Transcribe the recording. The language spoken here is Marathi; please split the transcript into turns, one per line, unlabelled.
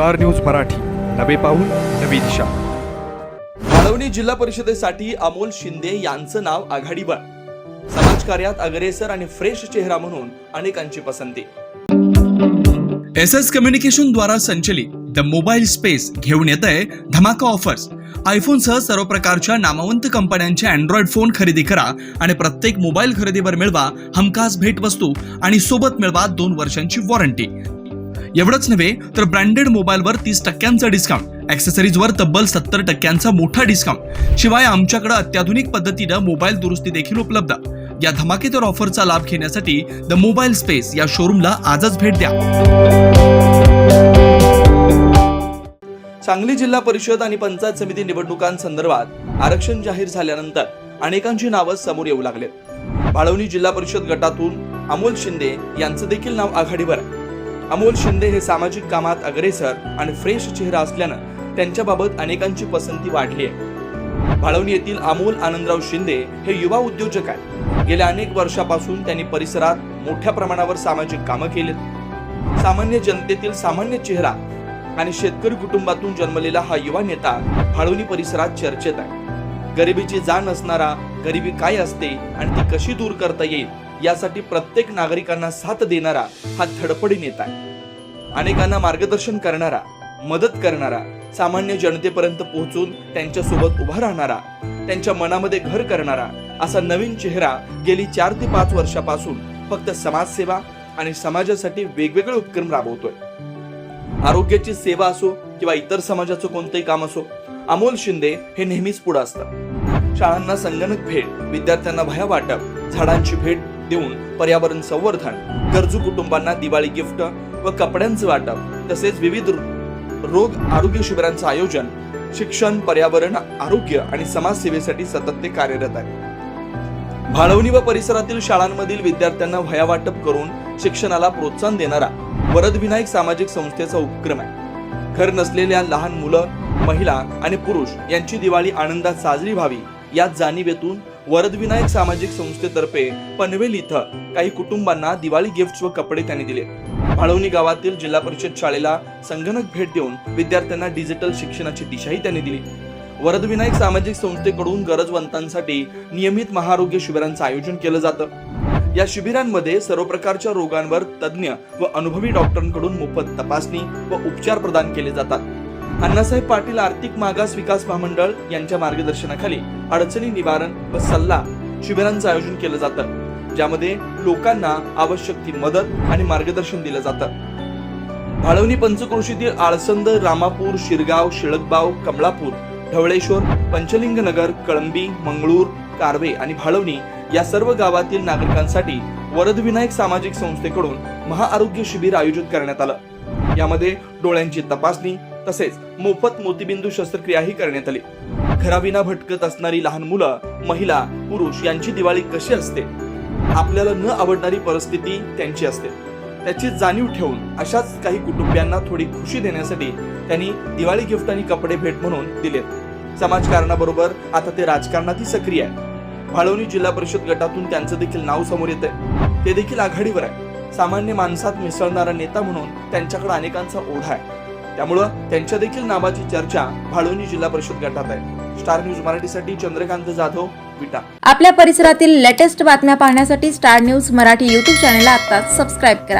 Star news Marathi. नवे पाऊल नवी दिशा.
भाळवणी जिल्हा परिषदेसाठी अमोल शिंदे यांचं नाव आघाडीवर समाजकार्यात अग्रेसर आणि फ्रेश चेहरा म्हणून अनेकांची पसंती. एस एस कम्युनिकेशन द्वारा संचलित द मोबाईल स्पेस घेऊन येत आहे धमाका ऑफर्स. आयफोनसह सर्व प्रकारच्या नामवंत कंपन्यांचे अँड्रॉइड फोन खरेदी करा आणि प्रत्येक मोबाईल खरेदीवर मिळवा हमखास भेटवस्तू आणि सोबत मिळवा दोन वर्षांची वॉरंटी एवढंच नव्हे तर ब्रँडेड मोबाईलवर तीस टक्क्यांचा डिस्काउंट ॲक्सेसरीजवर तब्बल सत्तर टक्क्यांचा मोठा डिस्काउंट शिवाय आमच्याकडे अत्याधुनिक पद्धतीनं मोबाईल दुरुस्ती देखील उपलब्ध. या धमाकेदार ऑफरचा लाभ घेण्यासाठी द मोबाईल स्पेस या शोरूमला आजच भेट द्या. सांगली जिल्हा परिषद आणि पंचायत समिती निवडणुकांसंदर्भात आरक्षण जाहीर झाल्यानंतर अनेकांची नावं समोर येऊ लागलेत. बाळवणी जिल्हा परिषद गटातून अमोल शिंदे यांचं देखील नाव आघाडीवर आहे. अमोल शिंदे हे सामाजिक कामात अग्रेसर आणि फ्रेश चेहरा असल्यानं त्यांच्याबाबत अनेकांची पसंती वाढली आहे. भाळवणी येथील अमोल आनंदराव शिंदे हे युवा उद्योजक आहेत. गेल्या अनेक वर्षापासून त्यांनी परिसरात मोठ्या प्रमाणावर सामाजिक कामं केलीत. सामान्य जनतेतील सामान्य चेहरा आणि शेतकरी कुटुंबातून जन्मलेला हा युवा नेता भाळवणी परिसरात चर्चेत आहे. गरिबीची जाण असणारा गरिबी काय असते आणि ती कशी दूर करता येईल? यासाठी प्रत्येक नागरिकांना साथ देणारा हा धडपडी नेता आहे. अनेकांना मार्गदर्शन करणारा मदत करणारा सामान्य जनतेपर्यंत पोहोचून त्यांच्यासोबत उभा राहणारा त्यांच्या मनामध्ये घर करणारा असा नवीन चेहरा गेली चार ते पाच वर्षापासून फक्त समाजसेवा आणि समाजासाठी वेगवेगळे उपक्रम राबवतोय. आरोग्याची सेवा असो किंवा इतर समाजाचं कोणतंही काम असो अमोल शिंदे हे नेहमीच पुढे असतात. शाळांना संगणक भेट विद्यार्थ्यांना भया वाटप झाडांची भेट देऊन पर्यावरण संवर्धन गरजू कुटुंबांना दिवाळी गिफ्ट व कपड्यांचं वाटप तसेच विविध रोग आरोग्य शिबिरांचं आयोजन शिक्षण पर्यावरण आरोग्य आणि समाजसेवेसाठी सतत ते कार्यरत आहे. भाळवणी व परिसरातील शाळांमधील विद्यार्थ्यांना वह्या वाटप करून शिक्षणाला प्रोत्साहन देणारा वरदविनायक सामाजिक संस्थेचा उपक्रम आहे. घर नसलेल्या लहान मुलं महिला आणि पुरुष यांची दिवाळी आनंदात साजरी व्हावी या जाणीवेतून वरदविनायक सामाजिक संस्थेतर्फे पनवेल इथं काही कुटुंबांना दिवाळी गिफ्ट्स व कपडे त्यांनी दिले. भाळवणी गावातील जिल्हा परिषद शाळेला संगणक भेट देऊन विद्यार्थ्यांना डिजिटल शिक्षणाची दिशाही त्यांनी दिली. वरदविनायक सामाजिक संस्थेकडून गरजवंतांसाठी नियमित महाआरोग्य शिबिरांचं आयोजन केलं जातं. या शिबिरांमध्ये सर्व प्रकारच्या रोगांवर तज्ज्ञ व अनुभवी डॉक्टरांकडून मोफत तपासणी व उपचार प्रदान केले जातात. अण्णासाहेब पाटील आर्थिक मागास विकास महामंडळ यांच्या मार्गदर्शनाखाली अडचणी निवारण व सल्ला शिबिरांचं आयोजन केलं जातं ज्यामध्ये लोकांना आवश्यक ती मदत आणि मार्गदर्शन दिलं जातं. भाळवणी पंचक्रोशीतील आळसंद रामापूर शिरगाव शिळकबाव कमळापूर ढवळेश्वर पंचलिंगनगर कळंबी मंगळूर कारवे आणि भाळवणी या सर्व गावातील नागरिकांसाठी वरदविनायक सामाजिक संस्थेकडून महाआरोग्य शिबिर आयोजित करण्यात आलं. यामध्ये डोळ्यांची तपासणी तसेच मोफत मोतीबिंदू शस्त्रक्रियाही करण्यात आली. घराविना भटकत असणारी लहान मुलं महिला पुरुष यांची दिवाळी कशी असते? आपल्याला न आवडणारी परिस्थिती त्यांची असते. त्याची जाणीव ठेवून अशाच काही कुटुंबियांना थोडी खुशी देण्यासाठी त्यांनी दिवाळी गिफ्ट आणि कपडे भेट म्हणून दिलेत. समाजकारणाबरोबर आता ते राजकारणातही सक्रिय आहे. भाळवणी जिल्हा परिषद गटातून त्यांचं देखील नाव समोर येत आहे ते देखील आघाडीवर आहे. सामान्य माणसात मिसळणारा नेता म्हणून त्यांच्याकडे अनेकांचा ओढा आहे. त्यामुळं त्यांच्या देखील नावाची चर्चा भाळवणी जिल्हा परिषद गटात आहे. स्टार न्यूज मराठीसाठी चंद्रकांत जाधव विटा.
आपल्या परिसरातील लेटेस्ट बातम्या पाहण्यासाठी स्टार न्यूज मराठी युट्यूब चॅनलला आता सबस्क्राईब करा.